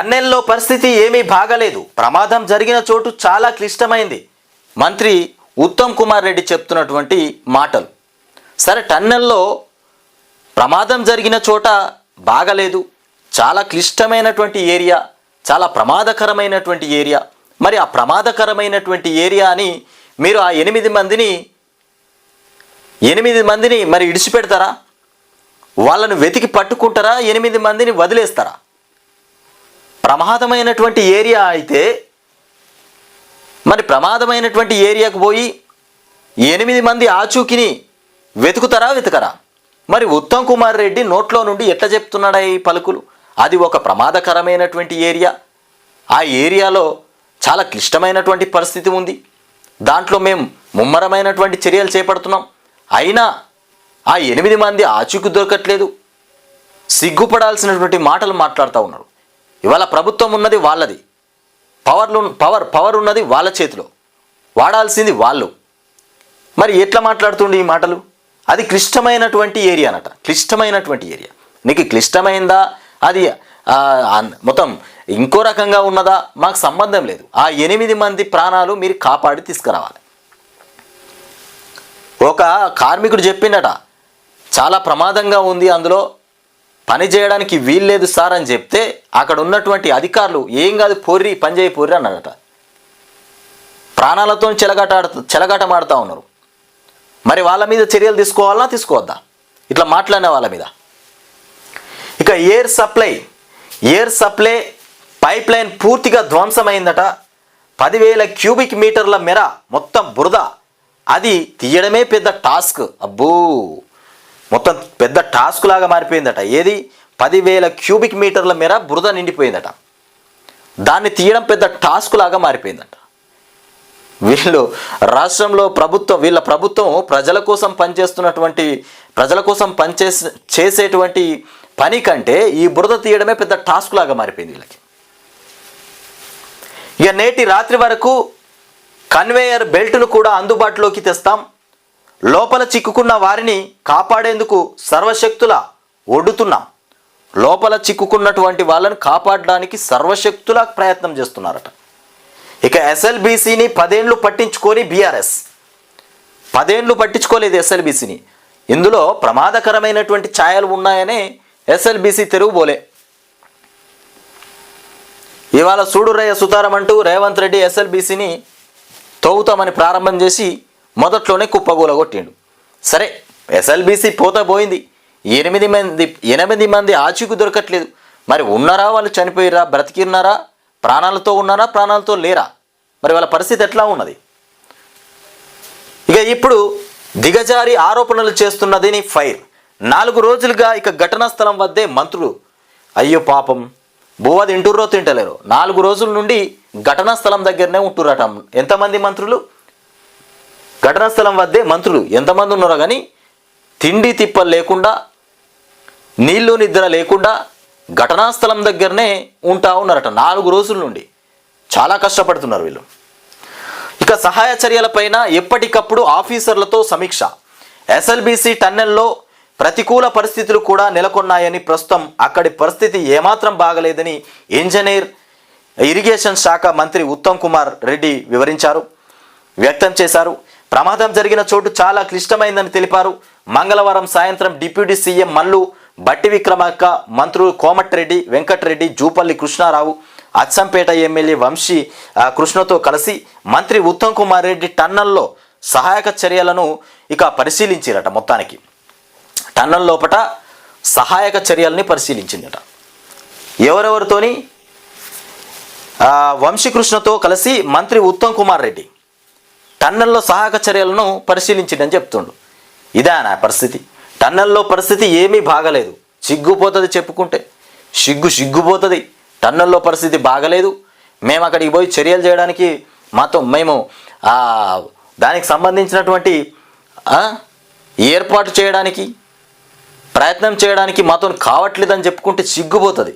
టన్నెల్లో పరిస్థితి ఏమీ బాగలేదు. ప్రమాదం జరిగిన చోటు చాలా క్లిష్టమైంది. మంత్రి ఉత్తమ్ కుమార్ రెడ్డి చెప్తున్నటువంటి మాటలు. సరే టన్నెల్లో ప్రమాదం జరిగిన చోట బాగలేదు. చాలా క్లిష్టమైనటువంటి ఏరియా చాలా ప్రమాదకరమైనటువంటి ఏరియా. మరి ఆ ప్రమాదకరమైనటువంటి ఏరియా అని మీరు ఆ ఎనిమిది మందిని ఎనిమిది మందిని మరి ఇడిచిపెడతారా? వాళ్ళను వెతికి పట్టుకుంటారా? ఎనిమిది మందిని వదిలేస్తారా? ప్రమాదమైనటువంటి ఏరియా అయితే మరి ప్రమాదమైనటువంటి ఏరియాకు పోయి ఎనిమిది మంది ఆచూకిని వెతుకుతారా వెతకరా? మరి ఉత్తమ్ కుమార్ రెడ్డి నోట్లో నుండి ఎట్లా చెప్తున్నాడా ఈ పలుకులు? అది ఒక ప్రమాదకరమైనటువంటి ఏరియా. ఆ ఏరియాలో చాలా క్లిష్టమైనటువంటి పరిస్థితి ఉంది. దాంట్లో మేము ముమ్మరమైనటువంటి చర్యలు చేపడుతున్నాం. అయినా ఆ ఎనిమిది మంది ఆచూకు దొరకట్లేదు. సిగ్గుపడాల్సినటువంటి మాటలు మాట్లాడుతూ ఉన్నారు. ఇవాళ ప్రభుత్వం ఉన్నది వాళ్ళది. పవర్లు పవర్ పవర్ ఉన్నది వాళ్ళ చేతిలో. వాడాల్సింది వాళ్ళు. మరి ఎట్లా మాట్లాడుతుండే ఈ మాటలు? అది క్లిష్టమైనటువంటి ఏరియా అనట క్లిష్టమైనటువంటి ఏరియా. నీకు క్లిష్టమైందా? అది మొత్తం ఇంకో రకంగా ఉన్నదా? మాకు సంబంధం లేదు. ఆ ఎనిమిది మంది ప్రాణాలు మీరు కాపాడి తీసుకురావాలి. ఒక కార్మికుడు చెప్పిండట. చాలా ప్రమాదంగా ఉంది అందులో. పని చేయడానికి వీల్లేదు సార్ అని చెప్తే అక్కడ ఉన్నటువంటి అధికారులు ఏం కాదు పొర్రి పని చేయి పొర్రి అన్నాడట ప్రాణాలతో చెలగాట చెలగాటమాడుతూ ఉన్నారు. మరి వాళ్ళ మీద చర్యలు తీసుకోవాలా తీసుకోవద్దా? ఇట్లా మాట్లాడిన వాళ్ళ మీద. ఇక air supply air supply pipeline పూర్తిగా ధ్వంసమైందట. పదివేల క్యూబిక్ మీటర్ల మెర మొత్తం బురద. అది తీయడమే పెద్ద టాస్క్. అబ్బో! మొత్తం పెద్ద టాస్క్ లాగా మారిపోయిందట. ఏది? పదివేల క్యూబిక్ మీటర్ల మేర బురద నిండిపోయిందట. దాన్ని తీయడం పెద్ద టాస్క్ లాగా మారిపోయిందట. వీళ్ళు రాష్ట్రంలో ప్రభుత్వం వీళ్ళ ప్రభుత్వం ప్రజల కోసం పనిచేస్తున్నటువంటి ప్రజల కోసం పనిచేసే చేసేటువంటి పని కంటే ఈ బురద తీయడమే పెద్ద టాస్క్ లాగా మారిపోయింది వీళ్ళకి. ఇక నేటి రాత్రి వరకు కన్వేయర్ బెల్ట్ను కూడా అందుబాటులోకి తెస్తాం. లోపల చిక్కుకున్న వారిని కాపాడేందుకు సర్వశక్తుల ఒడ్డుతున్నాం లోపల చిక్కుకున్నటువంటి వాళ్ళని కాపాడడానికి సర్వశక్తుల ప్రయత్నం చేస్తున్నారట. ఇక ఎస్ఎల్బీసీని పదేండ్లు పట్టించుకొని బీఆర్ఎస్. పదేండ్లు పట్టించుకోలేదు ఎస్ఎల్బీసీని. ఇందులో ప్రమాదకరమైనటువంటి ఛాయలు ఉన్నాయనే ఎస్ఎల్బీసీ తెరుగుబోలే ఇవాళ సూడురయ్య సుతారం అంటూ రేవంత్ రెడ్డి ఎస్ఎల్బీసీని తవ్వుతామని ప్రారంభం చేసి మొదట్లోనే కుప్పగూల కొట్టిండు. సరే ఎస్ఎల్బీసీ పోత పోయింది. ఎనిమిది మంది ఎనిమిది మంది ఆచూకు దొరకట్లేదు. మరి ఉన్నారా వాళ్ళు చనిపోయిరా బ్రతికిన్నారా? ప్రాణాలతో ఉన్నారా? ప్రాణాలతో లేరా? మరి వాళ్ళ పరిస్థితి ఎట్లా ఉన్నది? ఇక ఇప్పుడు దిగజారి ఆరోపణలు చేస్తున్నది ఫైర్. నాలుగు రోజులుగా ఇక ఘటనా స్థలం వద్దే మంత్రులు. అయ్యో పాపం. బువ్వ తింటుర్రో తింటలేరు. నాలుగు రోజుల నుండి ఘటనా స్థలం దగ్గరనే ఉంటురట ఎంతమంది మంత్రులు? ఘటనా స్థలం వద్దే మంత్రులు ఎంతమంది ఉన్నారో కానీ తిండి తిప్పలు లేకుండా నీళ్ళు నిద్ర లేకుండా ఘటనా స్థలం దగ్గరనే ఉంటా ఉన్నారట. నాలుగు రోజుల నుండి. చాలా కష్టపడుతున్నారు వీళ్ళు. ఇక సహాయ చర్యలపైన ఎప్పటికప్పుడు ఆఫీసర్లతో సమీక్ష. ఎస్ఎల్బీసీ టన్నెల్లో ప్రతికూల పరిస్థితులు కూడా నెలకొన్నాయని ప్రస్తుతం అక్కడి పరిస్థితి ఏమాత్రం బాగలేదని ఇంజనీర్ ఇరిగేషన్ శాఖ మంత్రి ఉత్తమ్ కుమార్ రెడ్డి వివరించారు వ్యక్తం చేశారు. ప్రమాదం జరిగిన చోటు చాలా క్లిష్టమైందని తెలిపారు. మంగళవారం సాయంత్రం డిప్యూటీ సీఎం మల్లు బట్టి విక్రమార్క మంత్రులు కోమటిరెడ్డి వెంకటరెడ్డి జూపల్లి కృష్ణారావు అచ్చంపేట ఎమ్మెల్యే వంశీ కృష్ణతో కలిసి మంత్రి ఉత్తమ్ కుమార్ రెడ్డి టన్నల్లో సహాయక చర్యలను ఇక పరిశీలించారట మొత్తానికి. టన్నల్ లోపట సహాయక చర్యల్ని పరిశీలించిందట. ఎవరెవరితోని? వంశీకృష్ణతో కలిసి మంత్రి ఉత్తమ్ కుమార్ రెడ్డి. టన్నెల్లో సహాయక చర్యలను పరిశీలించిండని చెప్తుండు. ఇదే నా పరిస్థితి. టన్నెల్లో పరిస్థితి ఏమీ బాగలేదు. సిగ్గుపోతుంది చెప్పుకుంటే. సిగ్గు సిగ్గుపోతుంది. టన్నెల్లో పరిస్థితి బాగలేదు. మేము అక్కడికి పోయి చర్యలు చేయడానికి మాతో మేము దానికి సంబంధించినటువంటి ఏర్పాటు చేయడానికి ప్రయత్నం చేయడానికి మాతో కావట్లేదని చెప్పుకుంటే సిగ్గుపోతుంది.